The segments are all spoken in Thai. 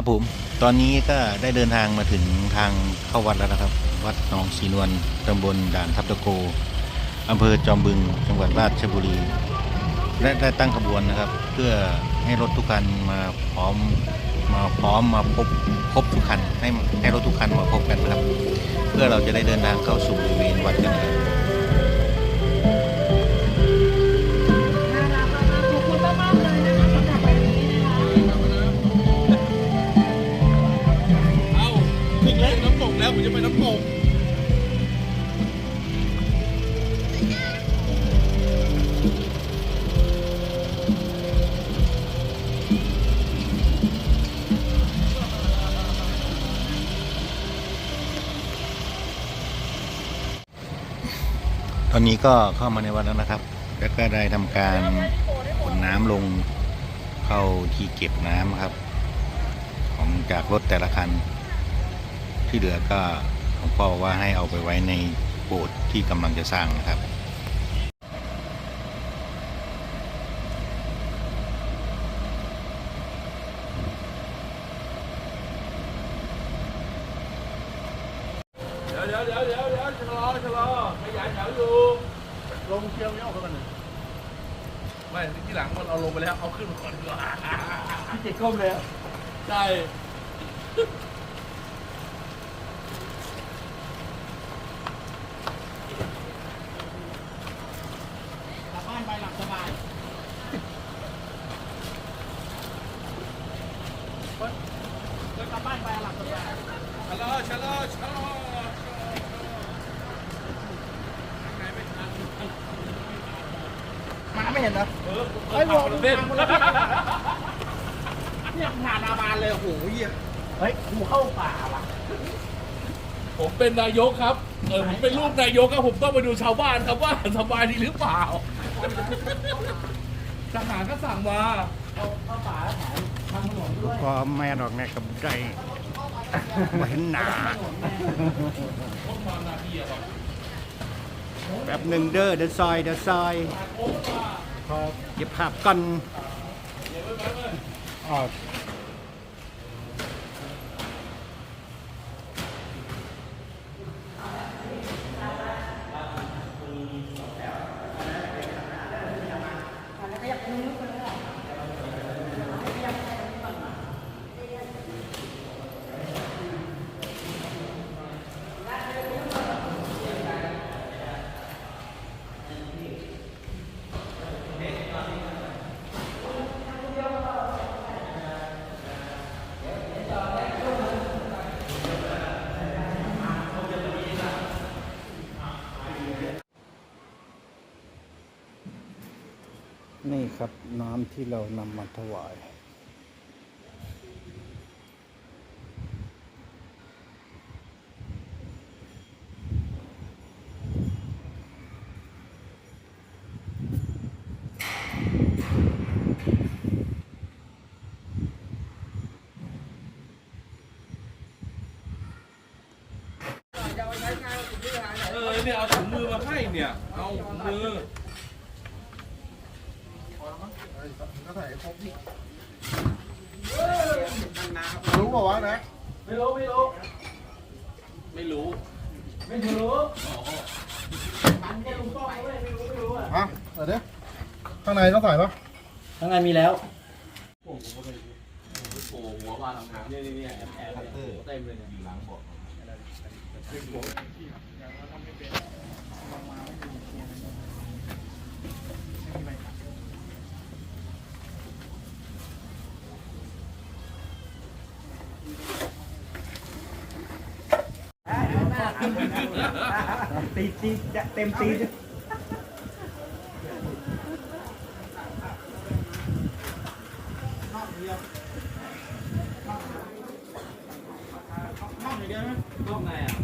ครับผม ตอนนี้ก็ได้เดินทางมาถึงทางเข้าวัดแล้วนะครับ วัดหนองสีนวลตำบลด่านทับตะโกอำเภอจอมบึง จังหวัดราชบุรี และได้ตั้งขบวนนะครับ เพื่อให้รถทุกคันมาพร้อมมาพร้อมมาพบพบทุกคันให้ให้รถทุกคันมาพบกันนะครับ เพื่อเราจะได้เดินทางเข้าสู่บริเวณวัดกันนะครับ ตอนนี้ก็เข้ามาในวัดแล้วนะครับ แล้วก็ได้ทำการขนน้ำลงเข้าที่เก็บน้ำครับ ของจากรถแต่ละคัน ที่เหลือก็หลวงพ่อว่าให้เอาไปไว้ในโบสถ์ที่กำลังจะสร้างนะครับเรียวเดี๋ยวเดี๋ยวเดี๋ยวเดี๋ยวชะลอชะลอ ขยายแถวอยู่ลงเชียวไม่ออกกันเลยไม่ที่หลังมันเอาลงไปแล้วเอาขึ้นมาก่อนดีกว่าพี่เจ็ดก้มเลยอะใช่กลับบ้านไปหลับสบายเดินกลับบ้านไปหลับสบาย ชะลอชะลอชะลอไหนไม่ทัน มา ไม่เห็นเหรอเออไอ้บอกเล่นเนี่ยผ่านอาบานเลยโอ้โหเยี่ยเฮ้ยกูเข้าป่าว่ะผมเป็นนายกครับ เออผมเป็นลูกนายกครับผมต้องไปดูชาวบ้านครับว่าสบายดีหรือเปล่าทหารก็สั่งมาเอาเข้าป่าแล้วถ่ายทางถนนด้วยก็แม่ดอกแน่กับใจไม่เห็นหนาพวกมานาทีอะครับแบบหนึ่งเด้อเดซอยเดซอยพอ เก็บภาพกันอ๋อนี่ครับ น้ำที่เรานำมาถวายเออเนี่ยเอาถุงมือมาให้เนี่ย เอาถุงมือ รู้เปล่าวะนะ ไม่รู้ ไม่รู้ ไม่รู้ ไม่รู้มันแค่ลุงป้องเลยไม่รู้ไม่รู้อะฮะเดี๋ยวดิข้างในต้องใส่ปะข้างในมีแล้วโอ้หัวมาทำงานเนี่ยนี่เนี่ยแอบเต็มเลยเนี่ยอยู่หลังเบา ตีตีจะเต็มตีจะร่วมไงอะ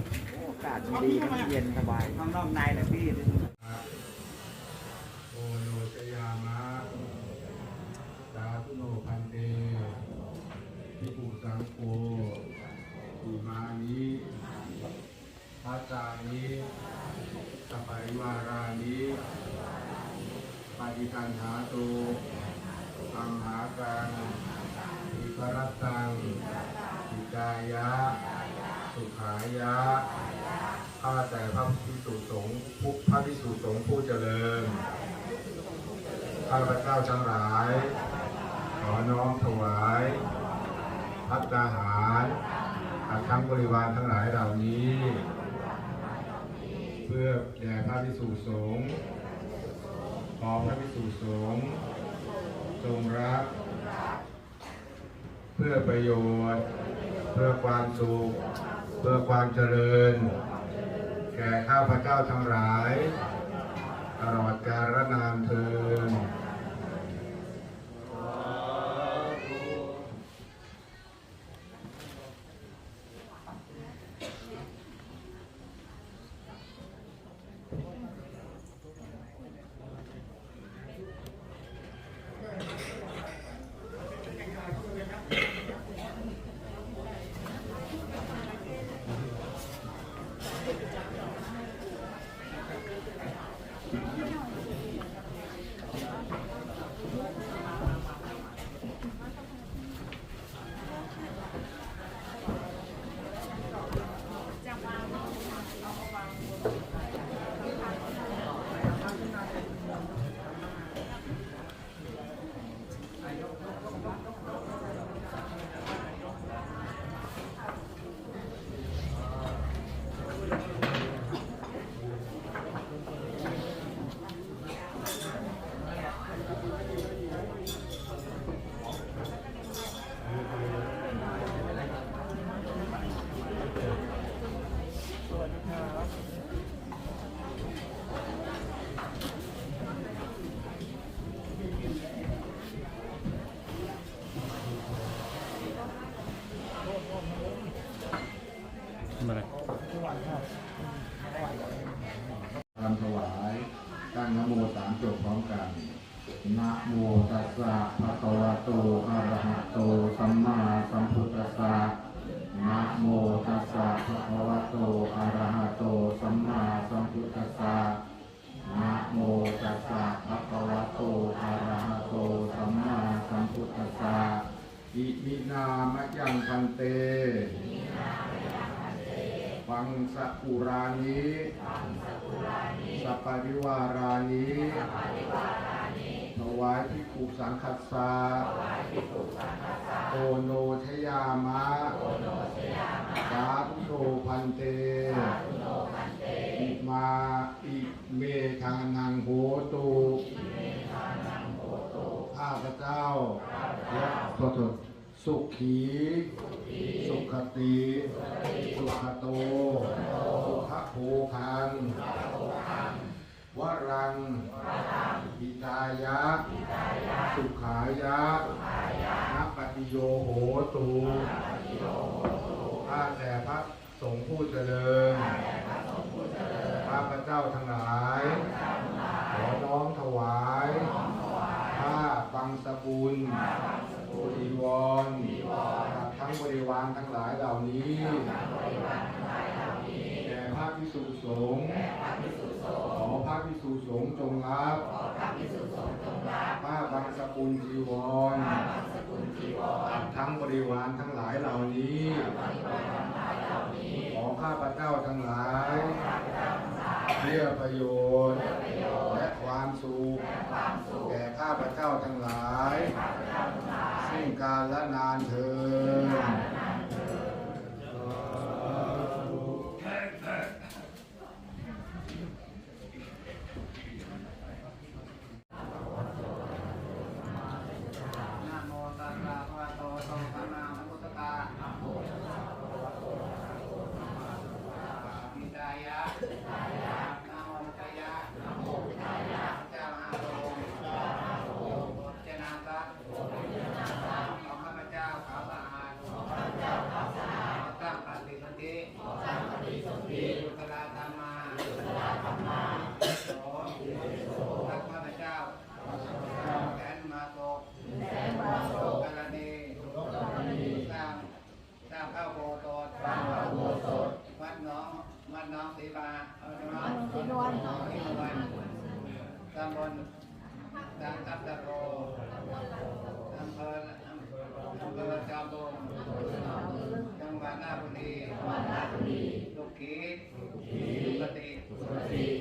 อากาศดีเย็นสบายข้างนอกในแหละพี่โอโนชยามะสาธุโนพันเตพิปุสังโฆอิมานิ พัจจานิสัปปะริวารานิปฏิคันหาตุอัมหากังอิกรตังอิกายะ สุขายะ ข้าแต่พระพิสุสงฆ์ผู้พระพิสุสงฆ์ผู้เจริญ ข้าพระเจ้าทั้งหลาย ขอน้อมถวายพัตตาหารทั้งบริวารทั้งหลายเหล่านี้ เพื่อแด่พระพิสุสงฆ์ขอพระพิสุสงฆ์ทรงรับเพื่อประโยชน์ เพื่อความสุข เพื่อความเจริญ แก่ข้าพเจ้าทั้งหลาย ตลอดกาลนานเทินมาเลย ทำถวาย ตั้งนะโมสามจบพร้อมกัน นะโมตัสสะภะคะวะโต อะระหะโต สั มาสัมพุทธัสสะนะโมตัสสะภะคะวะโตอะระหะโตสัมมาสัมพุทธัสสะนะโมตัสสะภะคะวะโตอะระหะโตสัมมาสัมพุทธัสสะอิมินามะยังพันเต ฟังสักุรานิสัปปริวารานิถวายพิกุสังคัสสะ โนชยามะสาธุโนพันเตอิมาอิเมทานังโหตุข้าพเจ้าและขอโทษสุขี สุขติ สุขโต สุขโภคังวรัง อิตายะ สุขายะ ปิโยโหตุข้าแต่พระสงฆ์ผู้เจริญข้าพเจ้าทั้งหลาย ขอน้อมถวายผ้าปังสกุลจีวรกับทั้งบริวารทั้งหลายเหล่านี้แด่พระพิสุสงฆ์ขอพระพิสุสงฆ์จงรับผ้าบังสกุลจีวร กับทั้งบริวารทั้งหลายเหล่านี้ ขอข้าพเจ้าทั้งหลาย เพื่อประโยชน์ และความสุขแก่ข้าพเจ้าทั้งหลาย ซึ่งการละนานเทิน นะโมตัสสะภะคะวะโตอะระหะโตสัมมาสัมพุทธัสสะนะโมตัสสะภะคะวะโตอะระหะโตสัมมาสัมพุทธัสสะมิตายะนะโมตายะนะโมตายะเจ้าอาโรโภชนาตัสของข้าพเจ้าขาวสะอาดขอตั้งปฏิสนธิบุคลาธรรมาโสรักข้าพเจ้าแขนมาตก กรณีสร้างสร้างข้าวโบสถ์สร้างข้าวโบสถ์วัดหน้องวัดหน้องศรีบาเออน้องศรีนวลศรีนวลตำบลดังทับตะโกอำเภอ สุขลัจจาบงจังหวัดนาบุรีลูกขีสุปฏิ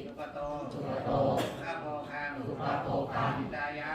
สุปโตข้าโพคั ง หิตายะ